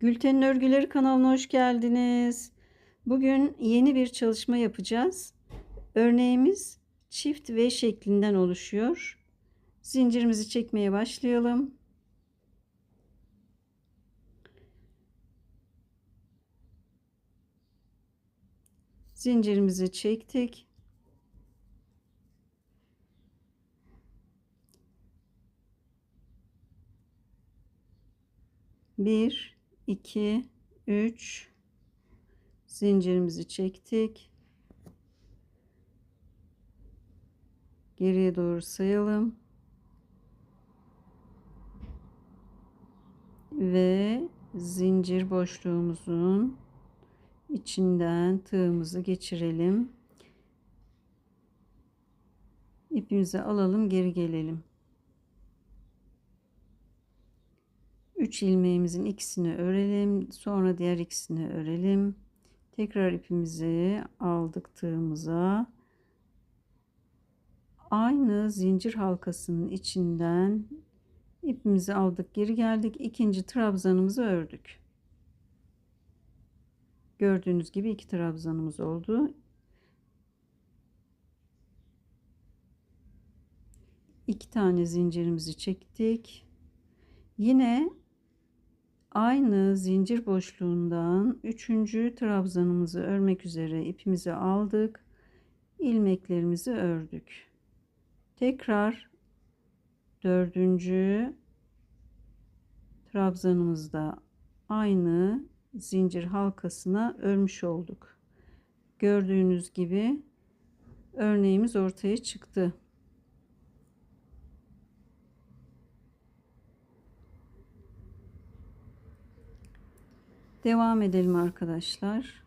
Gülten'in Örgüleri kanalına hoş geldiniz. Bugün yeni bir çalışma yapacağız. Örneğimiz çift V şeklinden oluşuyor. Zincirimizi çekmeye başlayalım. Zincirimizi çektik. Bir, iki, üç. Zincirimizi çektik. Geriye doğru sayalım. Ve zincir boşluğumuzun içinden tığımızı geçirelim. İpimizi alalım, geri gelelim. 3 ilmeğimizin ikisini örelim. Sonra diğer ikisini örelim. Tekrar ipimizi aldık tığımıza. Aynı zincir halkasının içinden ipimizi aldık, geri geldik. İkinci trabzanımızı ördük. Gördüğünüz gibi iki trabzanımız oldu. İki tane zincirimizi çektik. Yine aynı zincir boşluğundan üçüncü trabzanımızı örmek üzere ipimizi aldık. ilmeklerimizi ördük. Tekrar dördüncü trabzanımızda aynı zincir halkasına örmüş olduk. Gördüğünüz gibi örneğimiz ortaya çıktı. Devam edelim arkadaşlar.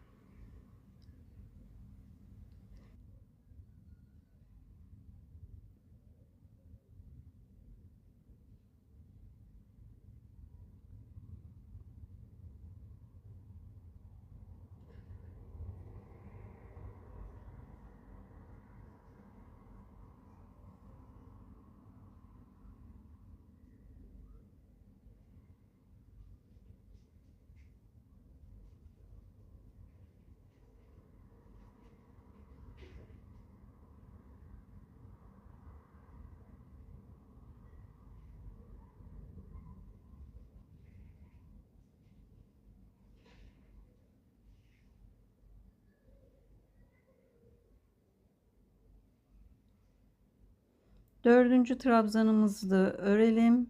Dördüncü trabzanımızı da örelim.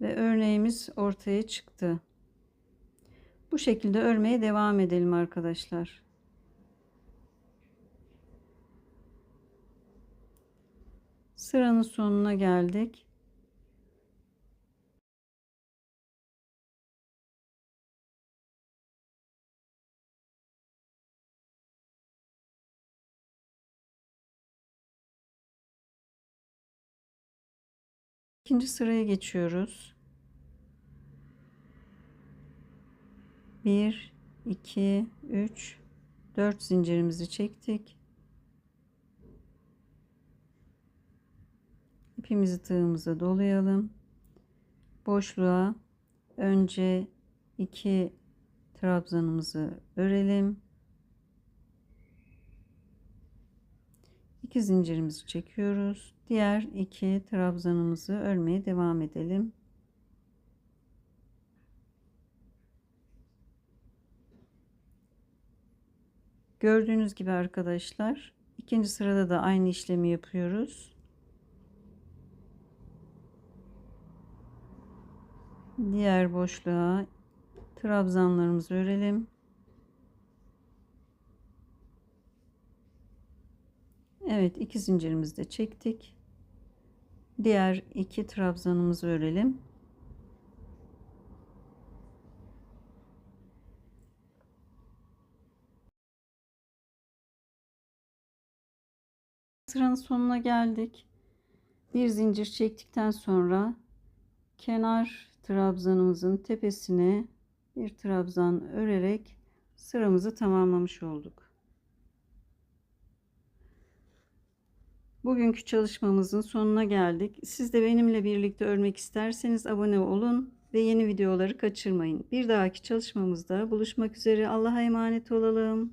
Ve örneğimiz ortaya çıktı. Bu şekilde örmeye devam edelim arkadaşlar. Sıranın sonuna geldik. İkinci sıraya geçiyoruz. 1 2 3 4 zincirimizi çektik. İpimizi tığımıza dolayalım. Boşluğa önce 2 trabzanımızı örelim. 2 zincirimizi çekiyoruz. Diğer iki trabzanımızı örmeye devam edelim. Gördüğünüz gibi arkadaşlar ikinci sırada da aynı işlemi yapıyoruz. Diğer boşluğa trabzanlarımızı örelim. Evet iki zincirimizi de çektik. Diğer iki trabzanımızı örelim. Sıranın sonuna geldik. Bir zincir çektikten sonra kenar trabzanımızın tepesine bir trabzan örerek sıramızı tamamlamış olduk. Bugünkü çalışmamızın sonuna geldik. Siz de benimle birlikte örmek isterseniz abone olun. ve yeni videoları kaçırmayın. Bir dahaki çalışmamızda buluşmak üzere. Allah'a emanet olalım.